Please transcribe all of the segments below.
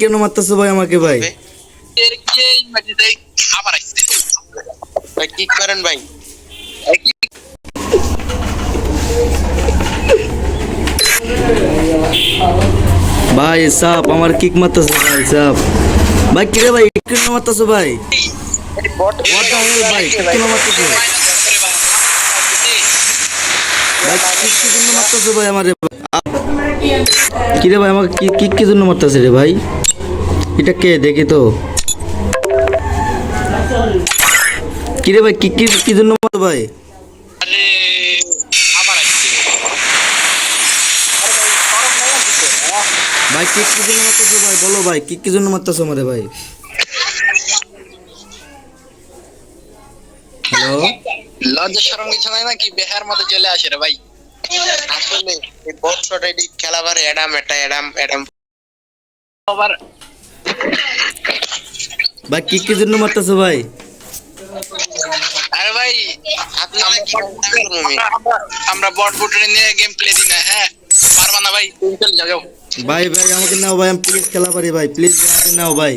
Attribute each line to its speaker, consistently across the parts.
Speaker 1: কেন মারতেছে ভাই আমাকে ভাই?
Speaker 2: কি আবার আসছে
Speaker 3: ভাই কি করেন ভাই?
Speaker 1: ভাই সাপ আমার কিক মারতেছে ভাই সাপ। ভাই কি রে ভাই কেন মারতেছে ভাই? What the hell ভাই কেন মারতেছে? ভাই কিক কি জন্য মারতেছে ভাই আমারে? কি রে ভাই আমাকে কি- কিক কি জন্য মারতেছে রে ভাই? এটা কে? দেখি তো। কি রে ভাই কিক কি কি জন্য মারতো ভাই?
Speaker 2: আরে আবার আসছে
Speaker 1: ভাই কিক কি জন্য মারতেছো ভাই? বলো ভাই কিক কি জন্য মারতেছো আমারে ভাই? হ্যালো?
Speaker 2: লজ্জা শরম কিছু নাই নাকি? বেহার মধ্যে চলে আসে রে ভাই।
Speaker 3: আসলে এই বক্সটা খেলাবার অ্যাডাম এটা অ্যাডাম অ্যাডাম
Speaker 2: আবার
Speaker 1: ভাই কিক কি জন্য মারতেছো ভাই?
Speaker 2: আরে ভাই আমরা
Speaker 3: কি
Speaker 2: বট বুটরে নিয়ে গেম প্লে দিই না হ্যাঁ? পারবা না ভাই? চলে যাও
Speaker 1: ভাই ভাই আমাকে নাও ভাই আমি প্লিজ খেলা পারি ভাই প্লিজ আমাকে নাও ভাই।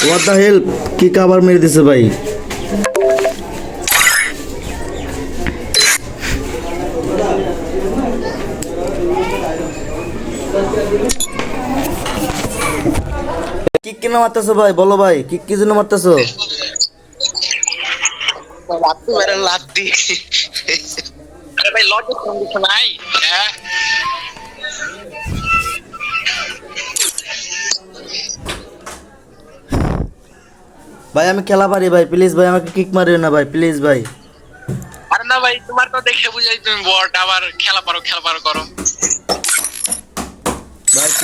Speaker 1: হোয়াট দ্য হেল্প কিক আবার মেরে দিছে ভাই? কেন মারতেছো ভাই? বলো ভাই কিক কি জন্য মারতেছো?
Speaker 2: ভাই হ্যাঁ?
Speaker 1: ভাই আমি খেলা পারি ভাই প্লিজ ভাই আমাকে কিক মারিও না ভাই প্লিজ ভাই।
Speaker 2: আরে না ভাই তোমার তো দেখে বুঝাই তুমি বট আবার খেলা পারো খেলা পারো করো।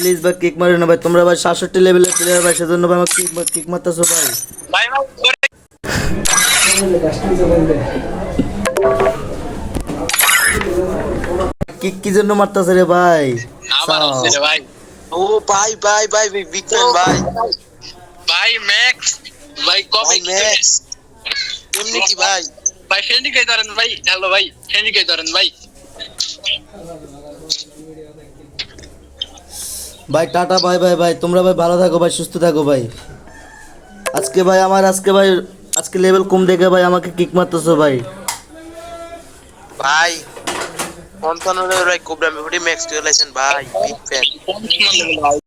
Speaker 1: প্লিজ ভাই কিক মারিও না ভাই। তোমরা ভাই সাতষট্টি লেভেলের প্লেয়ার ভাই সেজন্য ভাই আমাকে কিক কিক মারতেছো ভাই।
Speaker 2: ভাই ভাই
Speaker 1: কিক কি জন্য মারতেছে রে ভাই?
Speaker 2: আবার আসছে রে ভাই।
Speaker 3: ও ভাই ভাই ভাই ফ্যান ভাই।
Speaker 2: ভাই ম্যাক্স ভাই কবে
Speaker 3: ম্যাক্স এমনি কি ভাই?
Speaker 2: ভাই ফ্রেন্ডি কে ধরেন ভাই। হ্যালো ভাই ফ্রেন্ডি কে ধরেন ভাই।
Speaker 1: ভাই টাটা ভাই ভাই ভাই। তোমরা ভাই ভালো থাকো ভাই সুস্থ থাকো ভাই। আজকে ভাই আমার আজকে ভাই আজকে লেভেল কম দেখে ভাই আমাকে কিক মারতেছো ভাই।
Speaker 3: ভাই পঞ্চান্ন ভাই কোবরা মেভরি ম্যাক্স চলেছেন ভাই বিগ ফ্যান
Speaker 2: ভাই।